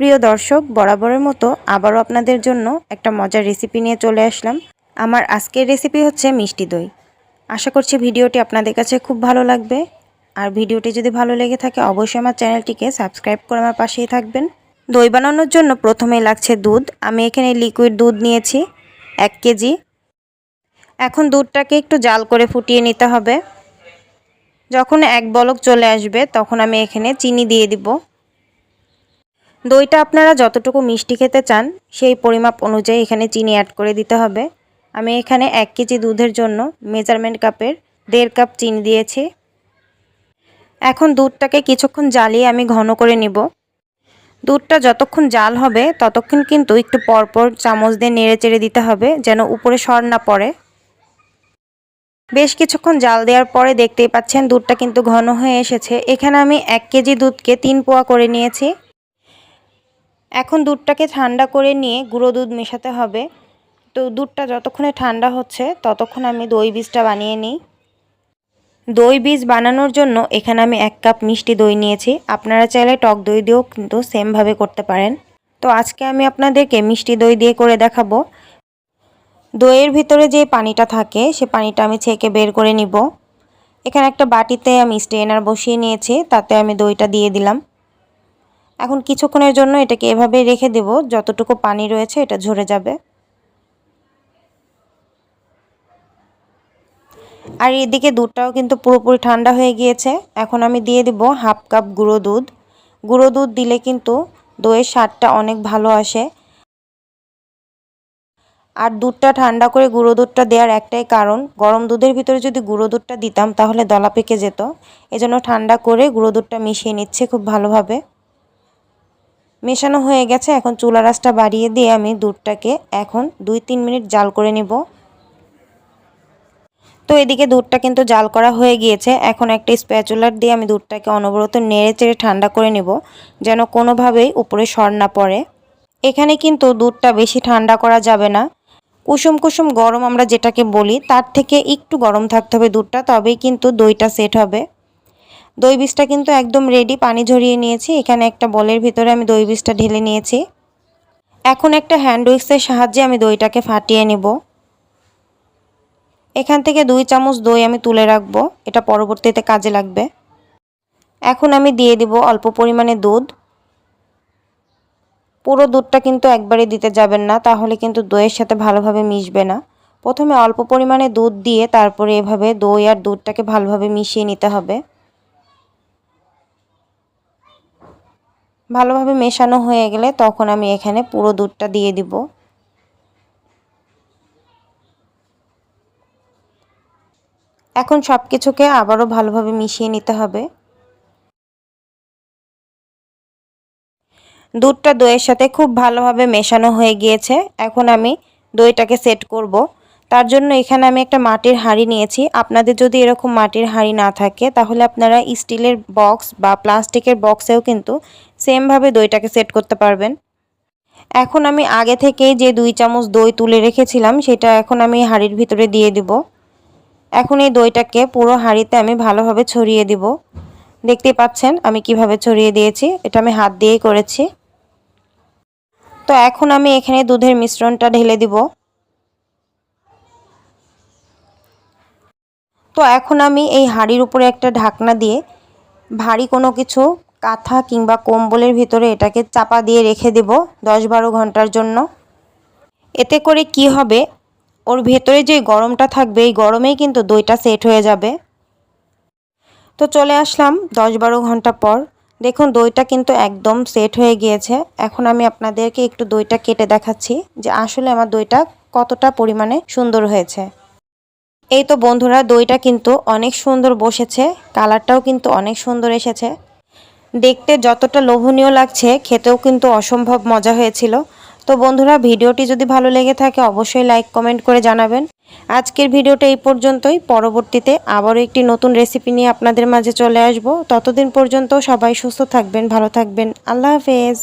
প্রিয় দর্শক, বরাবরের মতো আবারও আপনাদের জন্য একটা মজার রেসিপি নিয়ে চলে আসলাম। আমার আজকের রেসিপি হচ্ছে মিষ্টি দই। আশা করছি ভিডিওটি আপনাদের কাছে খুব ভালো লাগবে। আর ভিডিওটি যদি ভালো লেগে থাকে, অবশ্যই আমার চ্যানেলটিকে সাবস্ক্রাইব করে আমার পাশেই থাকবেন। দই বানানোর জন্য প্রথমেই লাগছে দুধ। আমি এখানে লিকুইড দুধ নিয়েছি, এক কেজি। এখন দুধটাকে একটু জাল করে ফুটিয়ে নিতে হবে। যখন এক বলক চলে আসবে, তখন আমি এখানে চিনি দিয়ে দিব। দইটা আপনারা যতটুকু মিষ্টি খেতে চান, সেই পরিমাপ অনুযায়ী এখানে চিনি অ্যাড করে দিতে হবে। আমি এখানে এক কেজি দুধের জন্য মেজারমেন্ট কাপের দেড় কাপ চিনি দিয়েছি। এখন দুধটাকে কিছুক্ষণ জ্বালিয়ে আমি ঘন করে নিব। দুধটা যতক্ষণ জাল হবে, ততক্ষণ কিন্তু একটু পরপর চামচ দিয়ে নেড়ে চেড়ে দিতে হবে, যেন উপরে সর না পড়ে। বেশ কিছুক্ষণ জাল দেওয়ার পরে দেখতেই পাচ্ছেন দুধটা কিন্তু ঘন হয়ে এসেছে। এখানে আমি এক কেজি দুধকে তিন পোয়া করে নিয়েছি। এখন দুধটাকে ঠান্ডা করে নিয়ে গুঁড়ো দুধ মেশাতে হবে। তো দুধটা যতক্ষণে ঠান্ডা হচ্ছে, ততক্ষণ আমি দই বীজটা বানিয়ে নিই। দই বীজ বানানোর জন্য এখানে আমি এক কাপ মিষ্টি দই নিয়েছি। আপনারা চাইলে টক দই দিয়েও কিন্তু সেমভাবে করতে পারেন। তো আজকে আমি আপনাদেরকে মিষ্টি দই দিয়ে করে দেখাবো। দইয়ের ভিতরে যে পানিটা থাকে, সে পানিটা আমি ছেঁকে বের করে নিব। এখানে একটা বাটিতে আমি স্টেনার বসিয়ে নিয়েছি, তাতে আমি দইটা দিয়ে দিলাম। এখন কিছুক্ষণের জন্য এটাকে এভাবে রেখে দেব। যতটুকু পানি রয়েছে, এটা ঝরে যাবে। আর এদিকে দুধটাও কিন্তু পুরোপুরি ঠান্ডা হয়ে গিয়েছে। এখন আমি দিয়ে দিব হাফ কাপ গুঁড়ো দুধ। গুঁড়ো দুধ দিলে কিন্তু দইয়ের স্বাদটা অনেক ভালো আসে। আর দুধটা ঠান্ডা করে গুঁড়ো দুধটা দেওয়ার একটাই কারণ, গরম দুধের ভিতরে যদি গুঁড়ো দুধটা দিতাম, তাহলে দলা পেকে যেত। এজন্য ঠান্ডা করে গুঁড়ো দুধটা মিশিয়ে নিচ্ছে খুব ভালোভাবে। মেশানো হয়ে গেছে। এখন চুলা রাসটা বাড়িয়ে দিয়ে আমি দুধটাকে এখন দুই তিন মিনিট জাল করে নিব। তো এদিকে দুধটা কিন্তু জাল করা হয়ে গিয়েছে। এখন একটা স্প্যাচুলার দিয়ে আমি দুধটাকে অনবরত নেড়ে চেড়ে ঠান্ডা করে নেব, যেন কোনোভাবেই উপরে সর না পড়ে। এখানে কিন্তু দুধটা বেশি ঠান্ডা করা যাবে না। কুসুম কুসুম গরম আমরা যেটাকে বলি, তার থেকে একটু গরম থাকতে হবে দুধটা, তবেই কিন্তু দইটা সেট হবে। দই বীজটা কিন্তু একদম রেডি পানি ঝরিয়ে নিয়েছি। এখানে একটা বলের ভিতরে আমি দই বীজটা ঢেলে নিয়েছি। এখন একটা হ্যান্ড উইক্সের সাহায্যে আমি দইটাকে ফাটিয়ে নেব। এখান থেকে দুই চামচ দই আমি তুলে রাখব। এটা পরবর্তীতে কাজে লাগবে। এখন আমি দিয়ে দিব অল্প পরিমাণে দুধ। পুরো দুধটা কিন্তু একবারে দিতে যাবেন না, তাহলে কিন্তু দইয়ের সাথে ভালোভাবে মিশবে না। প্রথমে অল্প পরিমাণে দুধ দিয়ে তারপরে এভাবে দই আর দুধটাকে ভালোভাবে মিশিয়ে নিতে হবে। ভালোভাবে মেশানো হয়ে গেলে তখন আমি এখানে পুরো দুধটা দিয়ে দিব। এখন সব কিছুকে আবারও ভালোভাবে মিশিয়ে নিতে হবে। দুধটা দইয়ের সাথে খুব ভালোভাবে মেশানো হয়ে গিয়েছে। এখন আমি দইটাকে সেট করব। তার জন্য এখানে আমি একটা মাটির হাঁড়ি নিয়েছি। আপনাদের যদি এরকম মাটির হাঁড়ি না থাকে, তাহলে আপনারা স্টিলের বক্স বা প্লাস্টিকের বক্সেও কিন্তু সেমভাবে দইটাকে সেট করতে পারবেন। এখন আমি আগে থেকেই যে দুই চামচ দই তুলে রেখেছিলাম, সেটা এখন আমি হাঁড়ির ভিতরে দিয়ে দিব। এখন এই দইটাকে পুরো হাঁড়িতে আমি ভালোভাবে ছড়িয়ে দিব। দেখতেই পাচ্ছেন আমি কীভাবে ছড়িয়ে দিয়েছি, এটা আমি হাত দিয়েই করেছি। তো এখন আমি এখানে দুধের মিশ্রণটা ঢেলে দিব। তো এখন আমি এই হাঁড়ির উপরে একটা ঢাকনা দিয়ে ভারী কোনো কিছু কাঁথা কিংবা কম্বলের ভিতরে এটাকে চাপা দিয়ে রেখে দেব দশ বারো ঘণ্টার জন্য। এতে করে কি হবে? ওর ভেতরে যে গরমটা থাকবে, এই গরমেই কিন্তু দইটা সেট হয়ে যাবে। তো চলে আসলাম দশ বারো ঘণ্টা পর। দেখুন, দইটা কিন্তু একদম সেট হয়ে গিয়েছে। এখন আমি আপনাদেরকে একটু দইটা কেটে দেখাচ্ছি যে আসলে আমার দইটা কতটা পরিমাণে সুন্দর হয়েছে। এই তো বন্ধুরা, দইটা কিন্তু অনেক সুন্দর বসেছে, কালারটাও কিন্তু অনেক সুন্দর এসেছে। দেখতে যতটা লোভনীয় লাগছে, খেতেও কিন্তু অসম্ভব মজা হয়েছিল। তো বন্ধুরা, ভিডিওটি যদি ভালো লেগে থাকে, অবশ্যই লাইক, কমেন্ট করে জানাবেন। আজকের ভিডিওটা এই পর্যন্তই। পরবর্তীতে আবারও একটি নতুন রেসিপি নিয়ে আপনাদের মাঝে চলে আসব। ততদিন পর্যন্ত সবাই সুস্থ থাকবেন, ভালো থাকবেন। আল্লাহ হাফেজ।